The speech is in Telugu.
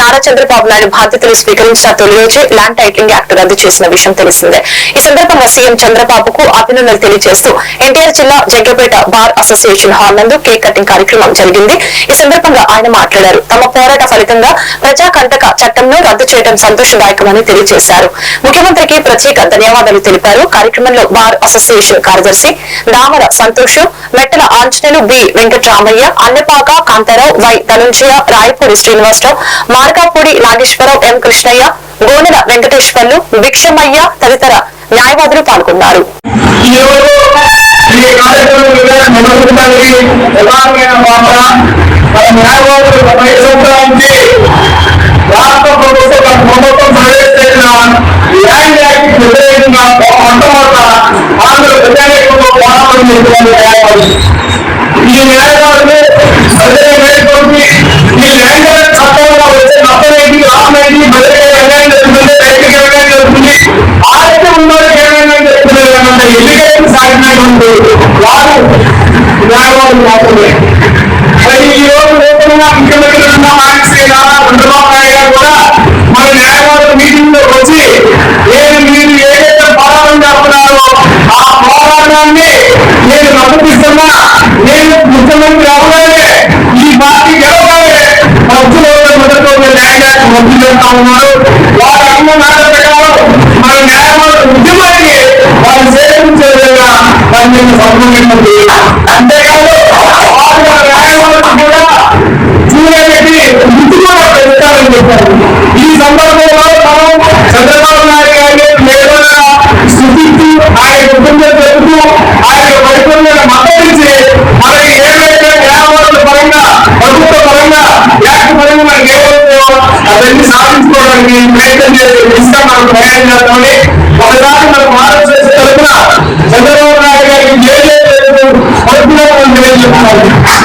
నారా చంద్రబాబు నాయుడు బాధ్యతలు స్వీకరించిన తొలి రోజే ల్యాండ్ టైటిలింగ్ యాక్ట్ రద్దు చేసిన విషయం తెలిసిందే. ఈ సందర్భంగా సీఎం చంద్రబాబుకు అభినందనలు తెలియజేస్తూ ఎన్టీఆర్ జిల్లా జగ్గపేట బార్ అసోసియేషన్ హాల్ నందు కేక్ కటింగ్ కార్యక్రమం జరిగింది. ఈ సందర్భంగా ఆయన మాట్లాడారు. తమ పోరాట ఫలితంగా ప్రజా కంటక చట్టంను రద్దు చేయడం సంతోషదాయకమని తెలియజేశారు. ముఖ్యమంత్రికి ప్రత్యేక ధన్యవాదాలు తెలిపారు. కార్యక్రమంలో బార్ అసోసియేషన్ కార్యదర్శి Damara Santosh Mettala Anjaneyulu B Venkataramaiah Annapaka Kantharao Y Dhanunjaya Rayapudi Srinivasarao Markapudi Nageswararao M Krishnaiah Gonela Venkateswarlu Bhikshamaiah తదితర న్యాయవాదులు పాల్గొన్నారు. రాష్ట్ర ప్రభుత్వం ప్రభుత్వం ల్యాండ్ యాక్ట్ వ్యతిరేకంగా మొట్టమొదట ఆంధ్ర ప్రజానీకంలో పోరాటం చేస్తున్న న్యాయవాదులు ఈ న్యాయవాదులు చెప్తున్నారు ఎన్నికలకు సాగినటువంటి వారు న్యాయవాదులు మాత్రమే మరి ఈ రోజు నూతనంగా ముఖ్యమంత్రి ఉన్న నారా చంద్రబాబు నాయుడు కూడా మన న్యాయవాదుల మీటింగ్లో వచ్చి నేను మీరు ఏదైతే పోరాటం చేస్తున్నారో ఆ పోరాటాన్ని నేను మద్దతిస్తున్నా నేను ముఖ్యమంత్రి అవగానే ఈ పార్టీ గెలవగానే మధ్యలో మొదట్లో న్యాయశాఖ మంత్రులు చేస్తా ఉన్నారు. వారు అన్న మాట ప్రకారం మన న్యాయవాదుల ఉద్యమాన్ని పనిచేసిన సంబంధించింది అంతేకాదు కూడా చూడబెట్టి వృత్తి కూడా పెంచాలని చెప్పారు. ఈ సందర్భంలో మనం చంద్రబాబు నాయుడు గారిని స్థుతిస్తూ ఆయన కుటుంబం ఆయన మద్దతించి మనకి ఏవైతే పరంగా ప్రభుత్వ పరంగా యాక్ట్ పరంగా మనకి ఏవైతే అవన్నీ సాధించుకోవడానికి ప్రయత్నం చేసే దిశగా మనం ప్రయాణం చేస్తామని ఒకసారి మనం భారత Thank you.